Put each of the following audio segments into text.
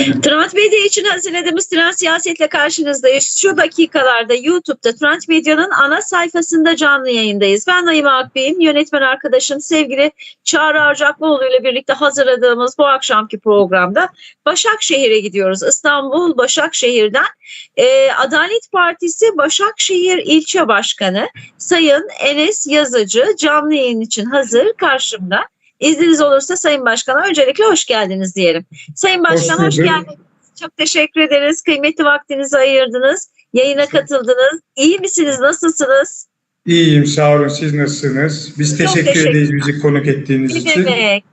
Trend Medya için hazırladığımız Trend Siyaset'le karşınızdayız. Şu dakikalarda YouTube'da Trend Medya'nın ana sayfasında canlı yayındayız. Ben Naime Akbey'im, yönetmen arkadaşım sevgili Çağrı Arcaklıoğlu ile birlikte hazırladığımız bu akşamki programda Başakşehir'e gidiyoruz. İstanbul Başakşehir'den e, Adalet Partisi Başakşehir İlçe Başkanı Sayın Enes Yazıcı canlı yayın için hazır karşımda. İzniniz olursa Sayın Başkan'a öncelikle hoş geldiniz diyelim. Sayın Başkan hoş, Hoş geldiniz. Çok teşekkür ederiz. Kıymetli vaktinizi ayırdınız. Yayına katıldınız. İyi misiniz? Nasılsınız? İyiyim sağ olun siz nasılsınız? Biz Çok teşekkür teşekkür- ederiz bizi konuk ettiğiniz Ne için. demek?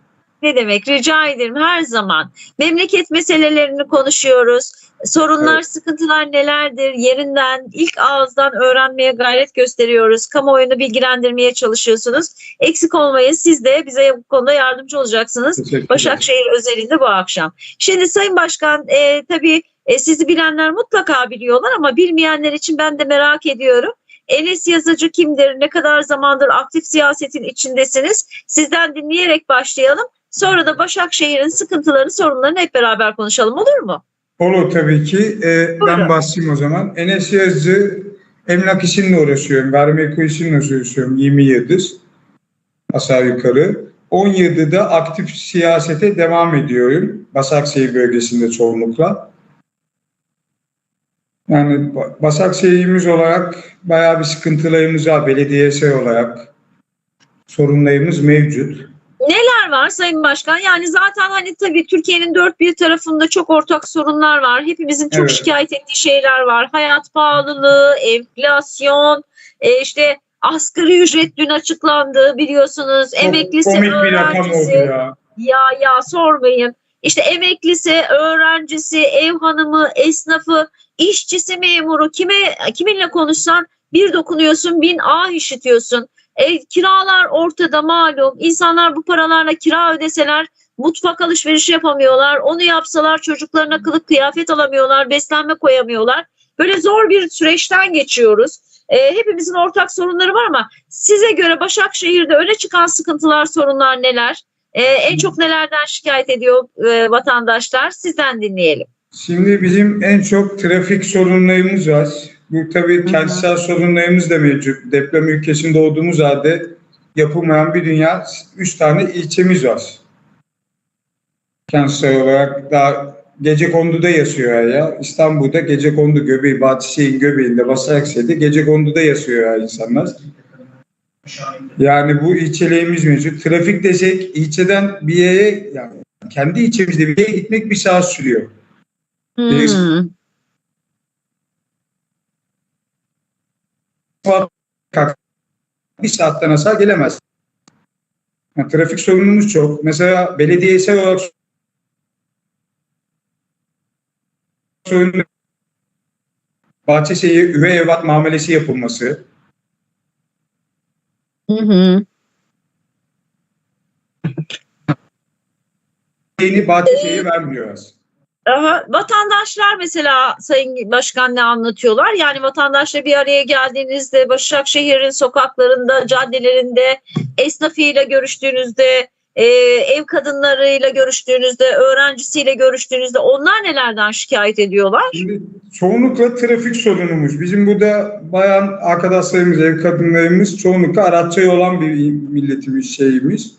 Ne demek? Rica ederim her zaman. Memleket meselelerini konuşuyoruz. Sorunlar, Evet. sıkıntılar nelerdir? Yerinden, ilk ağızdan öğrenmeye gayret gösteriyoruz. Kamuoyunu bilgilendirmeye çalışıyorsunuz. Eksik olmayın. Siz de bize bu konuda yardımcı olacaksınız. Başakşehir özelinde bu akşam. Şimdi Sayın Başkan e, tabii e, sizi bilenler mutlaka biliyorlar ama bilmeyenler için ben de merak ediyorum. Enes Yazıcı kimdir? Ne kadar zamandır aktif siyasetin içindesiniz? Sizden dinleyerek başlayalım. Sonra da Başakşehir'in sıkıntılarını, sorunlarını hep beraber konuşalım olur mu? Olur tabii ki. Ee, Buyurun. ben başlayayım o zaman. Enes Yazıcı emlak işinle uğraşıyorum. Gayrimenkul işinle uğraşıyorum 20 yıldır. Aşağı yukarı. 10 yıldır da aktif siyasete devam ediyorum. Başakşehir bölgesinde çoğunlukla. Yani Ba- Başakşehir'imiz olarak bayağı bir sıkıntılarımız var. Belediyesel olarak sorunlarımız mevcut. Var Sayın Başkan? Yani zaten hani tabii Türkiye'nin dört bir tarafında çok ortak sorunlar var. Hepimizin çok Evet. şikayet ettiği şeyler var. Hayat pahalılığı, enflasyon, e, işte asgari ücret dün açıklandı biliyorsunuz. Çok Emeklisi, komik bir rakam oldu ya. Ya ya sormayın. İşte emeklisi, öğrencisi, ev hanımı, esnafı, işçisi, memuru kime kiminle konuşsan bir dokunuyorsun, bin ah işitiyorsun. E, kiralar ortada malum. İnsanlar bu paralarla kira ödeseler mutfak alışverişi yapamıyorlar. Onu yapsalar çocuklarına kılık kıyafet alamıyorlar, beslenme koyamıyorlar. Böyle zor bir süreçten geçiyoruz. E, hepimizin ortak sorunları var ama size göre Başakşehir'de öne çıkan sıkıntılar, sorunlar neler? Ee, en çok nelerden şikayet ediyor e, vatandaşlar? Sizden dinleyelim. Şimdi bizim en çok trafik sorunlarımız var. Bu tabii kentsel sorunlarımız da mevcut. Deprem ülkesinde olduğumuz halde yapılmayan bir dünya üç tane ilçemiz var. Kentsel olarak daha Gecekondu'da yaşıyor ya. İstanbul'da Gecekondu göbeği, Bahçeşehir'in göbeğinde, Başakşehir'de Gecekondu'da yaşıyor ya insanlar. Yani bu ilçelerimiz mevcut. Trafik desek ilçeden bir yere, yani kendi ilçemizde bir yere gitmek bir saat sürüyor. Hmm. Bir saatten aşağı gelemez. Yani trafik sorunumuz çok. Mesela belediyesel olarak sorun Bahçeşehir üvey evlat muamelesi yapılması. Hı hı. Yeni Bahçeşehir'e vermiyoruz. Aha, vatandaşlar mesela Sayın Başkan ne anlatıyorlar? Yani vatandaşla bir araya geldiğinizde Başakşehir'in sokaklarında, caddelerinde, esnafıyla görüştüğünüzde, e, ev kadınlarıyla görüştüğünüzde, öğrencisiyle görüştüğünüzde onlar nelerden şikayet ediyorlar? Şimdi çoğunlukla trafik sorunumuz. Bizim burada bayan arkadaşlarımız, ev kadınlarımız çoğunlukla araççı olan bir milletimiz, şeyimiz.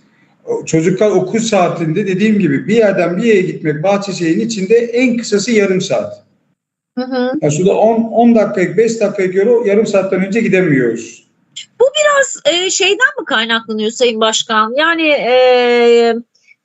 Çocuklar okul saatinde dediğim gibi bir yerden bir yere gitmek Bahçeşehir'in içinde en kısası yarım saat. Hı hı. Ya şurada 10, 10 dakikalık 5 dakikalık yolu yarım saatten önce gidemiyoruz. biraz e, şeyden mi kaynaklanıyor Sayın Başkan? Yani e,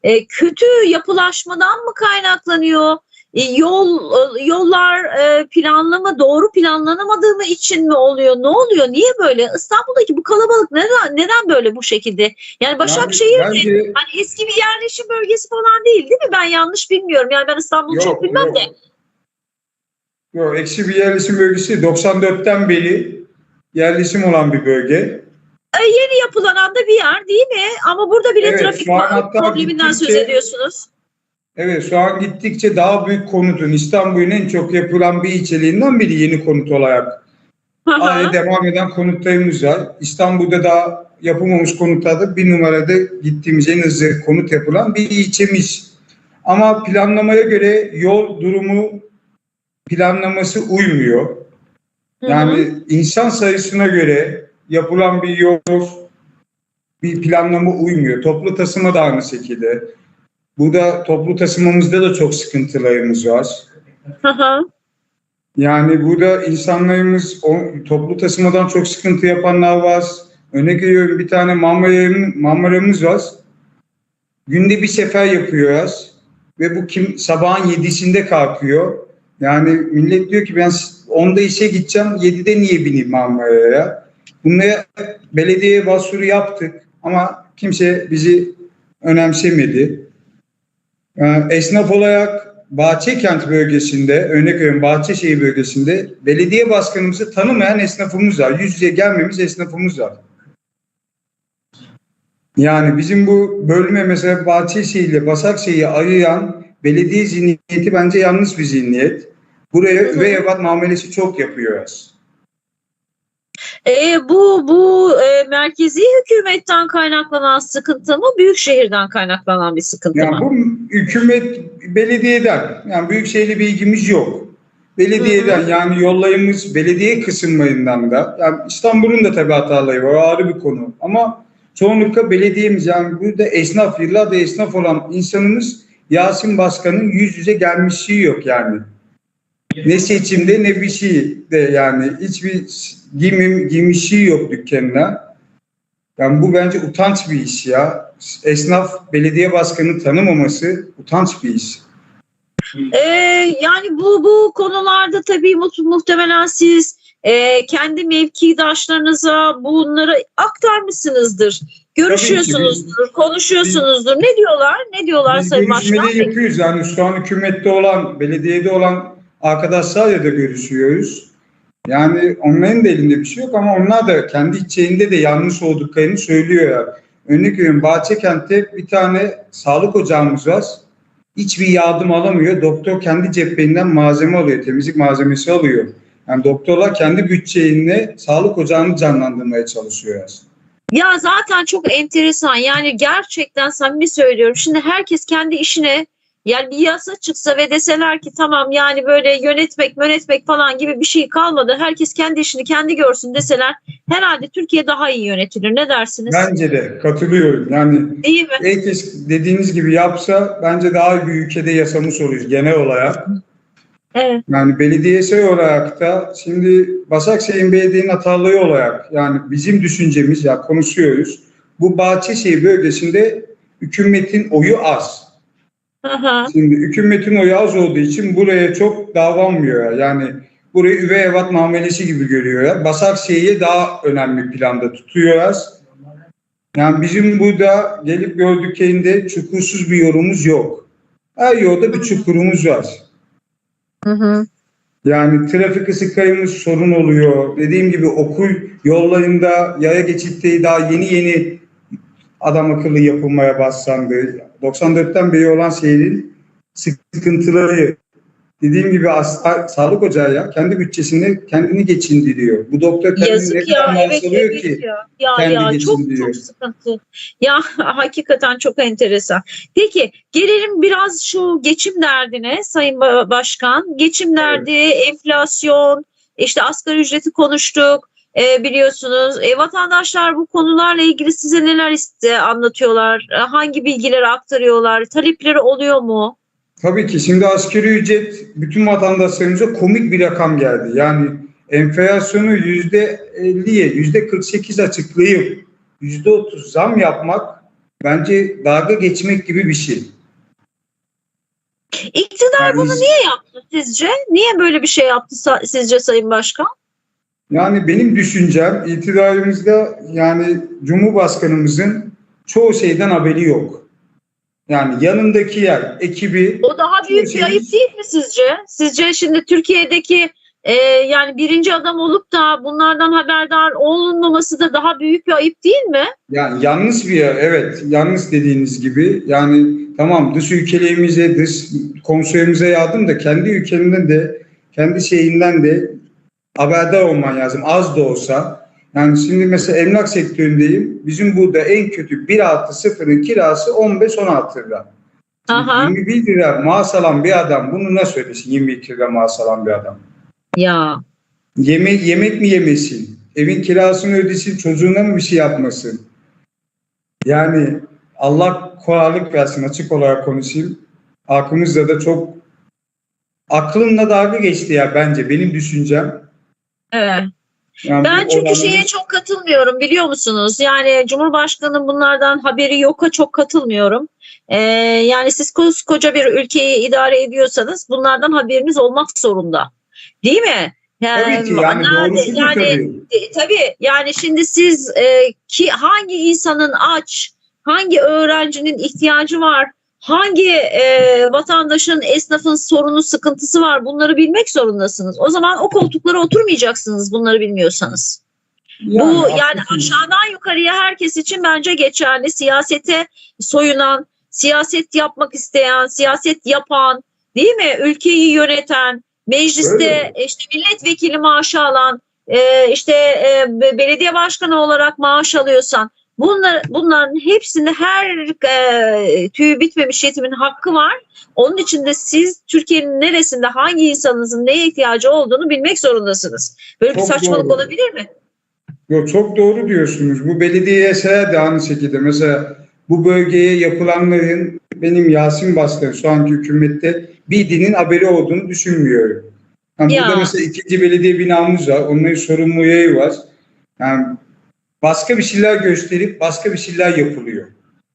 e, kötü yapılaşmadan mı kaynaklanıyor? E, yol e, yollar e, planlı mı doğru planlanamadığı mı için mi oluyor? Ne oluyor? Niye böyle? İstanbul'daki bu kalabalık neden neden böyle bu şekilde? Yani Başakşehir Yani bence hani eski bir yerleşim bölgesi falan değil değil mi? Ben yanlış bilmiyorum. Yani ben İstanbul'u çok bilmem yok. de. yok, eksi bir yerleşim bölgesi 94'ten beri yerleşim olan bir bölge. E, yeni yapılanan da bir yer değil mi? Ama burada bile Evet, trafik probleminden söz ediyorsunuz. Evet şu an gittikçe daha büyük konutun İstanbul'un en çok yapılan bir ilçeliğinden biri yeni konut olarak. Hı hı. Hala devam eden konutlarımız var. İstanbul'da daha yapılmamış konutlarda bir numarada gittiğimiz en hızlı konut yapılan bir ilçemiz. Ama planlamaya göre yol durumu planlaması uymuyor. Hı hı. Yani insan sayısına göre yapılan bir yol bir planlama uymuyor. Toplu taşıma da aynı şekilde. Burada toplu taşımamızda da çok sıkıntılarımız var. Hı hı. Yani burada insanlarımız o, toplu taşımadan çok sıkıntı yapanlar var. Örnek veriyorum bir tane Marmara'mız var. Günde bir sefer yapıyoruz. Ve bu kim sabahın yedisinde kalkıyor. Yani millet diyor ki ben 10'da işe gideceğim 7'de niye bineyim Marmara'ya? Bunlara belediyeye başvuru yaptık ama kimse bizi önemsemedi. Ee, Esnaf olarak Bahçekent bölgesinde, örnek veriyorum Bahçeşehir bölgesinde belediye başkanımızı tanımayan esnafımız var. Yüz yüze gelmemiz esnafımız var. Yani bizim bu bölüme mesela Bahçeşehir ile Başakşehir'i ayıran belediye zihniyeti bence yanlış bir zihniyet. Buraya üvey evlat muamelesi çok yapıyoruz. E, bu bu e, merkezi hükümetten kaynaklanan sıkıntı mı, büyük şehirden kaynaklanan bir sıkıntı Yani mı? bu hükümet belediyeden yani büyükşehirli bir ilgimiz yok. Belediyeden yani yollayımız belediye kısımlarından da yani İstanbul'un da tabii hataları var ayrı bir konu ama çoğunlukla belediyemiz yani burada esnaf yıllardır esnaf olan insanımız Yasin Başkan'ın yüz yüze gelmişliği yok yani. Ne seçimde ne bir şey de yani hiçbir giyim, giymişliği yok dükkanına. Yani bu bence utanç bir iş ya. Esnaf belediye başkanı tanımaması utanç bir iş. E, yani bu bu konularda tabii mu- muhtemelen siz e, kendi mevkidaşlarınıza bunları aktarmışsınızdır. Görüşüyorsunuzdur, konuşuyorsunuzdur. Ne diyorlar? Ne diyorlar Biz Sayın Başkan? görüşmeleri yapıyoruz. Yani şu an hükümette olan, belediyede olan arkadaşlarla da görüşüyoruz. Yani onların da elinde bir şey yok ama onlar da kendi içlerinde de yanlış olduklarını söylüyorlar. Örnek veriyorum Bahçekent'te bir tane sağlık ocağımız var. Hiçbir yardım alamıyor. Doktor kendi cepheninden malzeme alıyor, temizlik malzemesi alıyor. Yani doktorlar kendi bütçeyle sağlık ocağını canlandırmaya çalışıyor. Ya zaten çok enteresan. Yani gerçekten samimi söylüyorum. Şimdi herkes kendi işine yani bir yasa çıksa ve deseler ki tamam yani böyle yönetmek, yönetmek falan gibi bir şey kalmadı. Herkes kendi işini kendi görsün deseler herhalde Türkiye daha iyi yönetilir. Ne dersiniz? Bence de katılıyorum. Yani Değil mi? herkes dediğiniz gibi yapsa bence daha bir ülkede yaşamış oluruz genel olarak. Evet. Yani belediyesel olarak da şimdi Başakşehir Belediye'nin hatalığı olarak yani bizim düşüncemiz ya konuşuyoruz. Bu Bahçeşehir bölgesinde hükümetin oyu az. Hı. Şimdi hükümetin oyu az olduğu için buraya çok davranmıyor. Yani burayı üvey evlat muamelesi gibi görüyorlar. Başakşehir'i daha önemli planda tutuyorlar. Yani bizim burada gelip gördüklerinde çukursuz bir yorumumuz yok. Her yolda bir çukurumuz var. Hı hı. Yani trafik ısıklarımız sorun oluyor. Dediğim gibi okul yollarında yaya geçitleri daha yeni yeni adam akıllı yapılmaya başlandı. 94'ten beri olan şehrin sıkıntıları. Dediğim gibi hasta, sağlık ocağı ya kendi bütçesini kendini geçindiriyor. Bu doktor kendini ne Yazık kadar ya. Evet, evet ki? ya. Ya, kendi ya çok geçindiriyor. çok sıkıntı. Ya hakikaten çok enteresan. Peki gelelim biraz şu geçim derdine Sayın Ba- Başkan. Geçim derdi, enflasyon, işte asgari ücreti konuştuk. E, biliyorsunuz e, vatandaşlar bu konularla ilgili size neler iste anlatıyorlar? E, hangi bilgileri aktarıyorlar? Talepleri oluyor mu? Tabii ki şimdi asgari ücret bütün vatandaşlarımıza komik bir rakam geldi. Yani enflasyonu yüzde 50'ye yüzde 48 açıklayıp yüzde 30 zam yapmak bence dalga geçmek gibi bir şey. İktidar Yani bunu niye yaptı sizce? Niye böyle bir şey yaptı sizce Sayın Başkan? Yani benim düşüncem itidarımızda yani Cumhurbaşkanımızın çoğu şeyden haberi yok. Yani yanındaki yer, ekibi O daha büyük bir ayıp değil mi sizce? Sizce şimdi Türkiye'deki e, yani birinci adam olup da bunlardan haberdar olunmaması da daha büyük bir ayıp değil mi? Yani yanlış bir yer, evet yanlış dediğiniz gibi. Yani tamam dış ülkelerimize, dış komşularımıza yardım da kendi ülkenden de, kendi şeyinden de haberdar olman lazım. Az da olsa. Yani şimdi mesela emlak sektöründeyim. Bizim burada en kötü 1 artı sıfırın kirası 15-16 lira. Aha. 21 lira maaş alan bir adam bunu nasıl ödesin 22 lira maaş alan bir adam? Ya Yeme yemek mi yemesin? Evin kirasını ödesin, çocuğuna mı bir şey yapmasın? Yani Allah kolaylık versin açık olarak konuşayım. Aklımızda da çok aklımla dalga geçti ya bence benim düşüncem. Evet. Yani Ben çünkü oranın- şeye çok katılmıyorum biliyor musunuz? Yani Cumhurbaşkanı'nın bunlardan haberi yoka çok katılmıyorum. Ee, yani siz koskoca bir ülkeyi idare ediyorsanız bunlardan haberiniz olmak zorunda. Değil mi? Tabii ki yani nerede- yani tabii. tabii yani şimdi siz e, ki hangi insanın aç, hangi öğrencinin ihtiyacı var, hangi e, vatandaşın, esnafın sorunu, sıkıntısı var bunları bilmek zorundasınız. O zaman o koltuklara oturmayacaksınız bunları bilmiyorsanız. Bu yani aşağıdan yukarıya herkes için bence geçerli. Siyasete soyunan, siyaset yapmak isteyen, siyaset yapan, değil mi? Ülkeyi yöneten, mecliste Öyle. işte milletvekili maaşı alan, e, işte e, be- belediye başkanı olarak maaş alıyorsan, bunlar bunların hepsinde her e, tüyü bitmemiş yetimin hakkı var. Onun için de siz Türkiye'nin neresinde hangi insanınızın neye ihtiyacı olduğunu bilmek zorundasınız. Böyle bir Çok saçmalık doğru. olabilir mi? Yo, çok doğru diyorsunuz. Bu belediyeye de aynı şekilde. Mesela bu bölgeye yapılanların benim Yasin Başkan şu anki hükümette bir dinin haberi olduğunu düşünmüyorum. Yani Ya. burada mesela ikinci belediye binamız var. Onların sorumlu yeri var. Yani başka bir şeyler gösterip başka bir şeyler yapılıyor.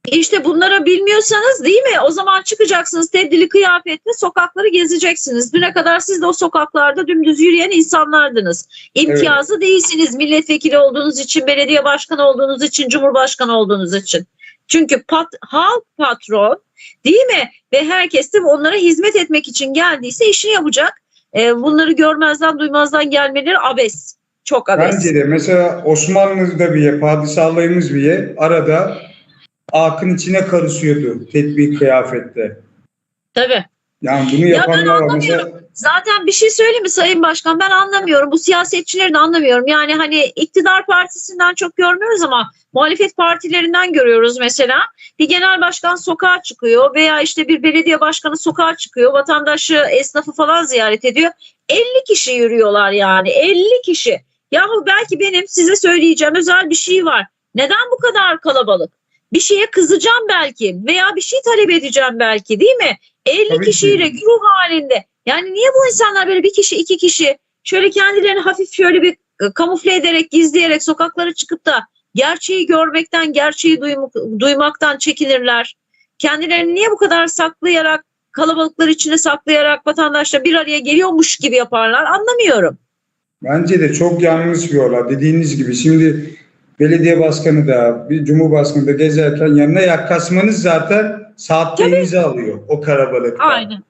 İşte bunları bilmiyorsanız değil mi? O zaman çıkacaksınız tebdili kıyafetle sokakları gezeceksiniz. Düne kadar siz de o sokaklarda dümdüz yürüyen insanlardınız. İmtiyazı değilsiniz milletvekili olduğunuz için, belediye başkanı olduğunuz için, cumhurbaşkanı olduğunuz için. Çünkü pat, halk patron değil mi? Ve herkes de onlara hizmet etmek için geldiyse işini yapacak. Ee, bunları görmezden duymazdan gelmeleri abes. Çok abes. Bence de mesela Osmanlı'da padişahlığımız bir yer arada akın içine karışıyordu tedbir kıyafette. Tabii. Yani bunu ben yapanlar var. Mesela anlamıyorum. Zaten bir şey söyleyeyim mi Sayın Başkan? Ben anlamıyorum. Bu siyasetçileri de anlamıyorum. Yani hani iktidar partisinden çok görmüyoruz ama muhalefet partilerinden görüyoruz mesela. Bir genel başkan sokağa çıkıyor veya işte bir belediye başkanı sokağa çıkıyor. Vatandaşı, esnafı falan ziyaret ediyor. 50 kişi yürüyorlar yani. 50 kişi. Yahu belki benim size söyleyeceğim özel bir şey var. Neden bu kadar kalabalık? Bir şeye kızacağım belki veya bir şey talep edeceğim belki değil mi? 50 Tabii ki. kişiyle güruh halinde. Yani niye bu insanlar böyle bir kişi iki kişi şöyle kendilerini hafif şöyle bir e, kamufle ederek gizleyerek sokaklara çıkıp da gerçeği görmekten gerçeği duymak- duymaktan çekinirler. Kendilerini niye bu kadar saklayarak kalabalıklar içine saklayarak vatandaşla bir araya geliyormuş gibi yaparlar anlamıyorum. Bence de çok yanlış bir olay. Dediğiniz gibi şimdi belediye başkanı da bir cumhurbaşkanı da gezerken yanına yaklaşmanız zaten saatlerinizi alıyor o karabalıkta. Aynen.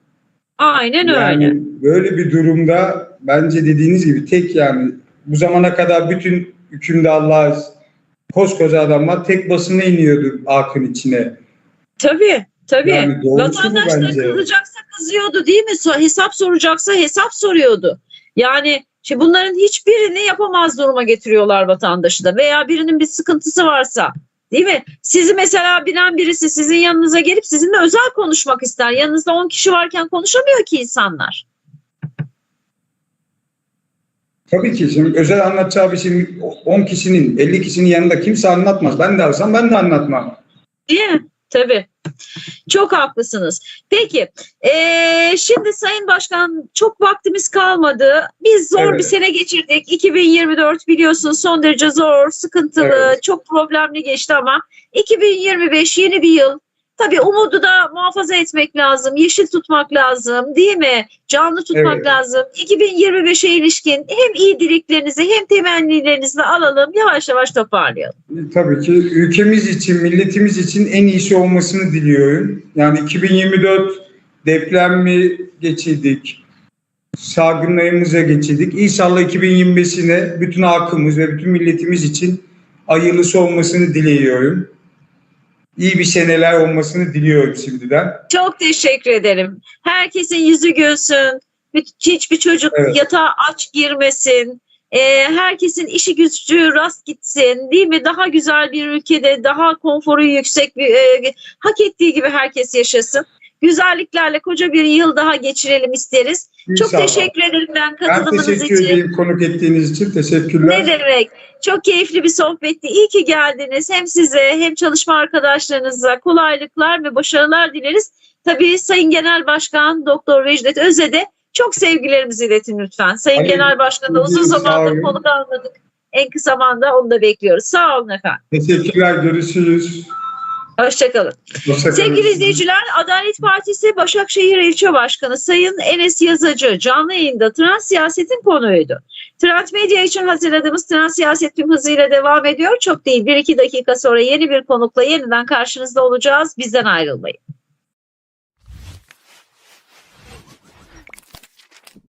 Aynen öyle. Yani böyle bir durumda bence dediğiniz gibi tek yani bu zamana kadar bütün hükümdarlar koskoca adamlar tek basına iniyordu akın içine. Tabii. Tabii. Yani Vatandaşlar kızacaksa kızıyordu değil mi? Hesap soracaksa hesap soruyordu. Yani şimdi bunların hiçbirini yapamaz duruma getiriyorlar vatandaşı da veya birinin bir sıkıntısı varsa değil mi? Sizi mesela bilen birisi sizin yanınıza gelip sizinle özel konuşmak ister. Yanınızda 10 kişi varken konuşamıyor ki insanlar. Tabii ki şimdi özel anlatacağı bir şey 10 kişinin 50 kişinin yanında kimse anlatmaz. Ben de alsam ben de anlatmam. Değil mi? Tabii. Çok haklısınız. Peki, eee, şimdi Sayın Başkan çok vaktimiz kalmadı. Biz zor Evet. bir sene geçirdik. 2024 biliyorsun son derece zor, sıkıntılı, Evet. çok problemli geçti ama 2025 yeni bir yıl. Tabii umudu da muhafaza etmek lazım, yeşil tutmak lazım değil mi? Canlı tutmak Evet. lazım. 2025'e ilişkin hem iyi dileklerinizi hem temennilerinizi alalım, yavaş yavaş toparlayalım. Tabii ki ülkemiz için, milletimiz için en iyisi olmasını diliyorum. Yani 2024 depremi geçirdik. Salgınlarımıza geçirdik. İnşallah 2025'ine bütün halkımız ve bütün milletimiz için hayırlısı olmasını diliyorum. İyi bir seneler olmasını diliyorum şimdiden. Çok teşekkür ederim. Herkesin yüzü gülsün. Hiç- Hiçbir çocuk Evet. yatağa aç girmesin. Ee, herkesin işi gücü rast gitsin. Değil mi? Daha güzel bir ülkede, daha konforu yüksek bir, e, hak ettiği gibi herkes yaşasın. güzelliklerle koca bir yıl daha geçirelim isteriz. Çok İnşallah. teşekkür ederim ben Ben katılımınız teşekkür için. edeyim konuk ettiğiniz için. Teşekkürler. Ne demek? Çok keyifli bir sohbetti. İyi ki geldiniz. Hem size hem çalışma arkadaşlarınıza kolaylıklar ve başarılar dileriz. Tabii Sayın Genel Başkan Doktor Vecdet Öz'e de çok sevgilerimizi iletin lütfen. Sayın Hayır, Genel Başkan'ı uzun zamandır konuk almadık. En kısa zamanda onu da bekliyoruz. Sağ olun efendim. Teşekkürler. Görüşürüz. Hoşçakalın. Hoşça kalın. Sevgili izleyiciler, Adalet Partisi Başakşehir İlçe Başkanı Sayın Enes Yazıcı canlı yayında trans siyasetin konuğuydu. Trend Medya için hazırladığımız trans siyaset tüm hızıyla devam ediyor. Çok değil, bir iki dakika sonra yeni bir konukla yeniden karşınızda olacağız. Bizden ayrılmayın.